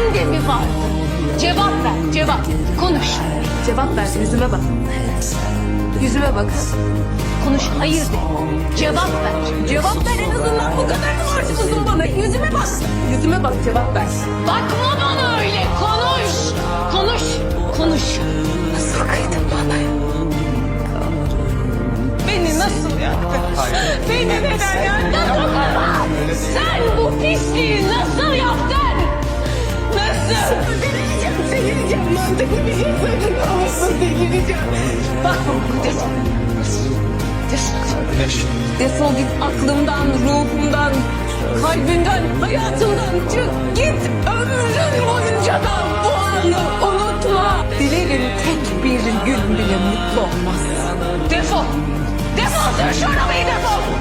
sende mi vardı? Cevap ver, cevap. Konuş. Cevap ver yüzüme bak. Yüzüme bak. Konuş, hayır de. Cevap ver. Cevap ver en azından bu kadarını harcıyorsun bana. Yüzüme bak. Yüzüme bak cevap ver. Bakma bana öyle, konuş. Konuş, konuş. Nasıl kıydın bana? Beni nasıl yaktın? Beni neden yaktın? Delireceğim, defol. Git aklımdan, ruhumdan, kalbimden, hayatımdan. Çık git ömrün boyunca da bu anı unutma. Dilerim tek bir gün bile mutlu olmaz. Defol. Defol, sür şu arabayı defol.